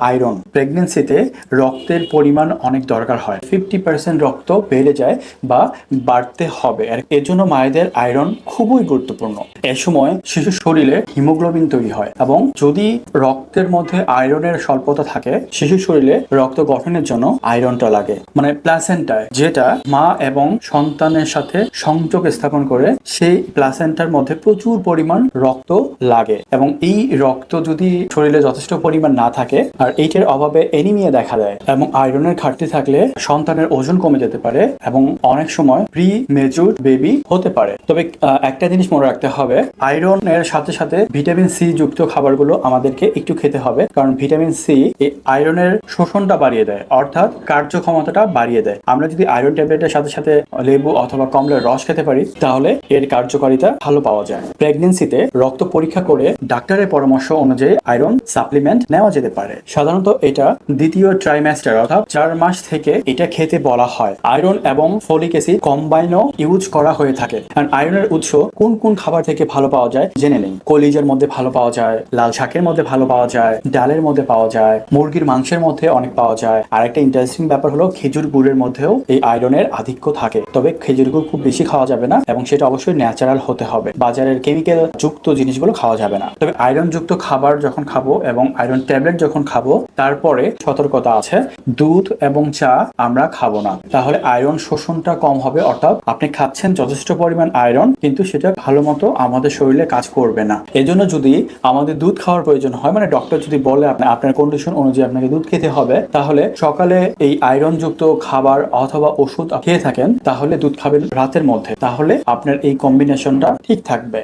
Iron. প্রেগনেন্সিতে রক্তের পরিমাণ অনেক দরকার হয়। ফিফটি পার্সেন্ট রক্ত বেড়ে যায় বা বাড়তে হবে। এর জন্য মায়েদের আয়রন খুবই গুরুত্বপূর্ণ। এ সময় শিশুর শরীরে হিমোগ্লোবিন তৈরি হয় এবং যদি রক্তের মধ্যে আয়রনের স্বল্পতা থাকে, শিশুর শরীরে রক্ত গঠনের জন্য আয়রনটা লাগে। মানে প্লাসেন্টায়, যেটা মা এবং সন্তানের সাথে সংযোগ স্থাপন করে, সেই প্লাসেন্টার মধ্যে প্রচুর পরিমাণ রক্ত লাগে। এবং এই রক্ত যদি শরীরে যথেষ্ট পরিমাণ না থাকে আর এইটার অভাবে এনিমিয়া দেখা দেয় এবং আয়রনের ঘাটতি থাকলে সন্তানের ওজন কমে যেতে পারে এবং অনেক সময় প্রি মেজুর বেবি হতে পারে। তবে একটা জিনিস মনে রাখতে হবে আয়রনের সাথে সাথে ভিটামিন সি যুক্ত খাবারগুলো আমাদেরকে একটু খেতে হবে, কারণ ভিটামিন সি এই আয়রনের শোষণটা বাড়িয়ে দেয়, অর্থাৎ কার্যক্ষমতাটা বাড়িয়ে দেয়। আমরা যদি আয়রন ট্যাবলেটের সাথে সাথে লেবু অথবা কমলার রস খেতে পারি, তাহলে এর কার্যকারিতা ভালো পাওয়া যায়। প্রেগনেন্সিতে রক্ত পরীক্ষা করে ডাক্তারের পরামর্শ অনুযায়ী আয়রন সাপ্লিমেন্ট নেওয়া যেতে পারে। সাধারণত এটা দ্বিতীয় ট্রাইম্যাস্টার অর্থাৎ চার মাস থেকে এটা খেতে বলা হয়। আয়রন এবং ফলিক অ্যাসিড কম্বাইনও ইউজ করা হয়ে থাকে। কারণ আয়রনের উৎস কোন কোন খাবার থেকে ভালো পাওয়া যায় জেনে নেই। কলিজের মধ্যে ভালো পাওয়া যায়, লাল শাকের মধ্যে ভালো পাওয়া যায়, ডালের মধ্যে পাওয়া যায়, মুরগির মাংসের মধ্যে অনেক পাওয়া যায়। আর একটা ইন্টারেস্টিং ব্যাপার হলো খেজুর গুড়ের মধ্যেও এই আয়রনের আধিক্য থাকে। তবে খেজুর গুড় খুব বেশি খাওয়া যাবে না এবং সেটা অবশ্যই ন্যাচারাল হতে হবে। বাজারের কেমিক্যাল যুক্ত জিনিসগুলো খাওয়া যাবে না। তবে আয়রন যুক্ত খাবার যখন খাব এবং আয়রন ট্যাবলেট যখন খাব তারপরে সতর্কতা আছে। দুধ এবং চা আমরা খাব না। তাহলে আয়রন শোষণটা কম হবে, অর্থাৎ আপনি খাচ্ছেন যথেষ্ট পরিমাণ আয়রন কিন্তু সেটা ভালো মতো আমাদের শরীরে কাজ করবে না। এজন্য যদি আমাদের দুধ খাওয়ার প্রয়োজন হয় মানে ডক্টর যদি বলে আপনি, আপনার কন্ডিশন অনুযায়ী আপনাকে দুধ খেতে হবে, তাহলে সকালে এই আয়রন যুক্ত খাবার অথবা ওষুধ খেয়ে থাকেন, তাহলে দুধ খাবেন রাতের মধ্যে। তাহলে আপনার এই কম্বিনেশনটা ঠিক থাকবে।